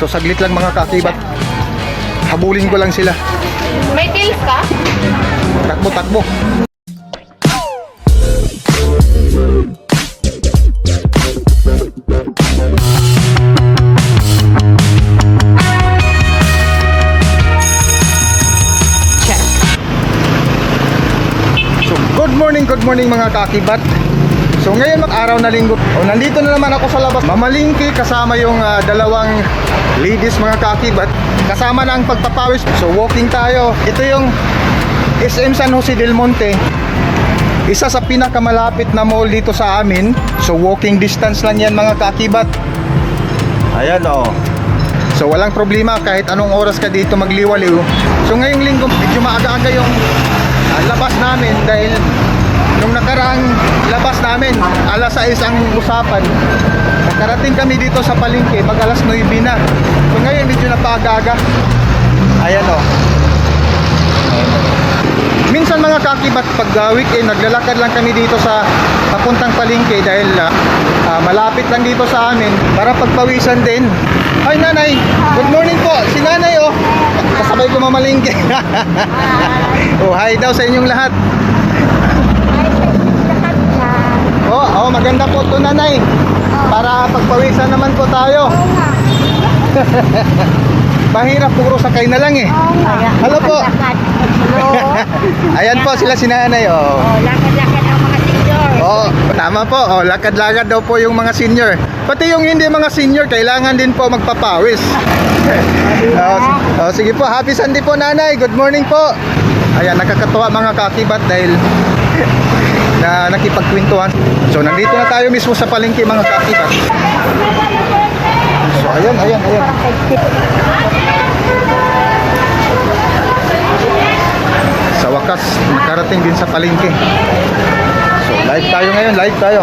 So saglit lang mga kakibat. Habulin ko lang sila. May pills ka? Takbo, takbo. So, good morning, good morning mga kakibat. So ngayon mag araw na linggo. O nandito na naman ako sa labas. Mamalingki kasama yung ah, dalawang ladies mga kakibat. Kasama na ang pagpapawis. So walking tayo. Ito yung SM San Jose del Monte. Isa sa pinakamalapit na mall dito sa amin. So walking distance lang yan mga kakibat. Ayan o. So walang problema kahit anong oras ka dito magliwaliw. So ngayong linggo medyo maaga-aga yung ah, labas namin dahil nung nakaraang labas namin alas 6 ang usapan. Nakarating kami dito sa palengke mag alas 9 na. So ngayon medyo napaaga-aga. Ayan o. Minsan mga kakibat pag uh, weekend naglalakad lang kami dito sa papuntang palengke dahil ah, ah, malapit lang dito sa amin para pagpawisan din. Ay nanay, good morning po. Si nanay oh. Kasabay ko mamalingke. oh, hi daw sa inyong lahat. Oh, oh, maganda po to nanay. Para pagpawisan naman po tayo. Mahirap puro sakay na lang eh. Hello po. Ayan po sila si nanay oh. Oh, lakad-lakad ang mga senior. Oo, tama po. Oh, lakad-lakad daw po yung mga senior. Pati yung hindi mga senior, kailangan din po magpapawis. oh, oh, sige po, happy Sunday po nanay. Good morning po. Ayan, nakakatuwa mga kakibat dahil na nakipagkwentuhan. So, nandito na tayo mismo sa palengke mga kakibat. So, ayan, ayan, ayan. Sa wakas, nakarating din sa palengke. So, live tayo ngayon, live tayo.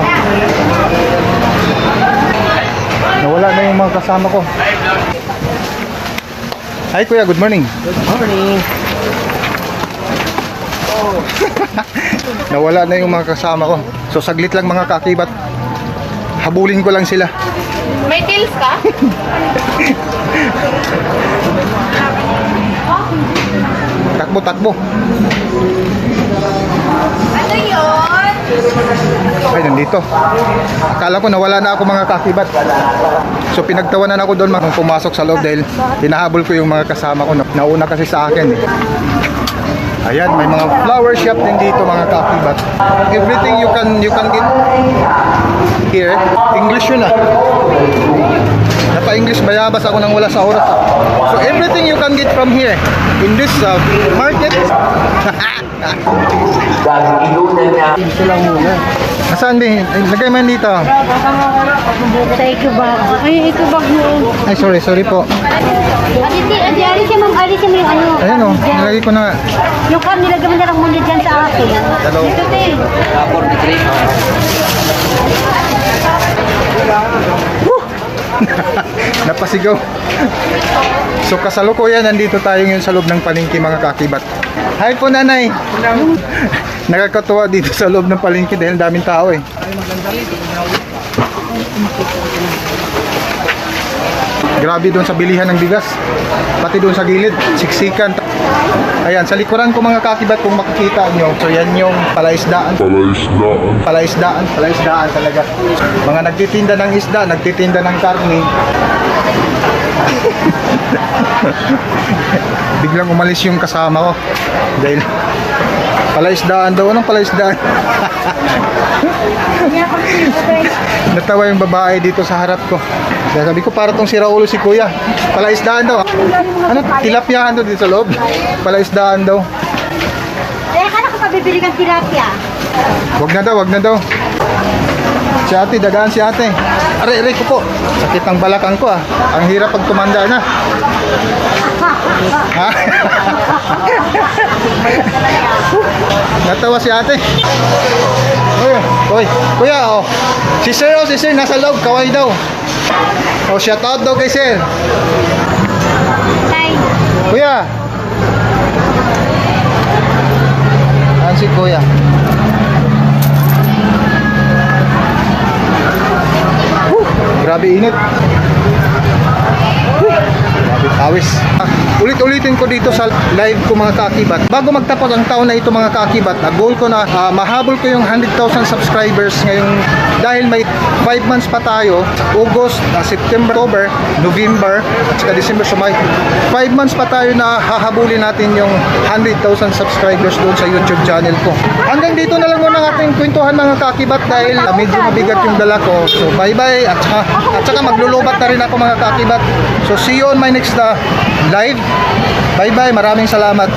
Nawala na yung mga kasama ko. Hi kuya, good morning. Good morning. Nawala na yung mga kasama ko. So saglit lang mga kakibat. Habulin ko lang sila. May pills ka? Takbo, takbo. Ano yun? Ay, nandito. Akala ko nawala na ako mga kakibat. So pinagtawanan ako doon nung pumasok sa loob dahil hinahabol ko yung mga kasama ko. Nauna kasi sa akin eh. Ayan, may mga flower shop din dito mga kakibat. Everything you can you can get here. English yun ah. Napa-English bayabas ako nang wala sa oras. ah. So everything you can get from here in this uh, market. Ito lang muna. Nasaan din? Ay, Lagay mo yan dito. Sa ito bag. Ay, ito bag mo. Ay, sorry, sorry po. Alisi, adi, alisi mo, alisi mo yung ano. Ayan o, Dyan. nilagay ko na. Yung kam, nilagay mo na lang muna dyan sa akin. Hello. Dito, te. Napasigaw. So kasalukuyan, nandito tayo ngayon sa loob ng palengke mga kakibat. Hi po nanay. Nakakatuwa dito sa loob ng palengke dahil daming tao eh. Grabe doon sa bilihan ng bigas. Pati doon sa gilid, siksikan. Ayan, sa likuran ko mga kakibat kung makikita nyo. So yan yung palaisdaan. Palaisdaan. Palaisdaan, palaisdaan talaga. Mga nagtitinda ng isda, nagtitinda ng karne. Biglang umalis yung kasama ko. Dahil palaisdaan daw. Anong palaisdaan? Natawa yung babae dito sa harap ko. Kaya sabi ko, para tong siraulo si kuya. Palaisdaan daw. Ano? Tilapyaan daw dito sa loob. Palaisdaan daw. Eh, kala ko pa bibili kang tilapia. Wag na daw, wag na daw. Si ate, dagaan si ate. Aray, aray ko po. Sakit ang balakang ko ah. Ang hirap pag tumanda na. Ha? Natawa si ate. Uy, uy, kuya oh. Si sir oh, si sir nasa loob, kaway daw. Oh, shout out daw kay sir. Grabe init. Grabe awis. Ulit-ulitin ko dito sa live ko mga kakibat. Bago magtapos ang taon na ito mga kakibat, na goal ko na ah, mahabol ko yung 100,000 subscribers ngayong dahil may 5 months pa tayo, August, ah, September, October, November, at December, so may 5 months pa tayo na hahabulin natin yung 100,000 subscribers doon sa YouTube channel ko. Hanggang dito na lang muna ang ating kwentuhan mga kakibat dahil ah, medyo mabigat yung dala ko. So bye bye at saka, at saka maglulubat na rin ako mga kakibat. So see you on my next ah, live. Bye bye, maraming salamat.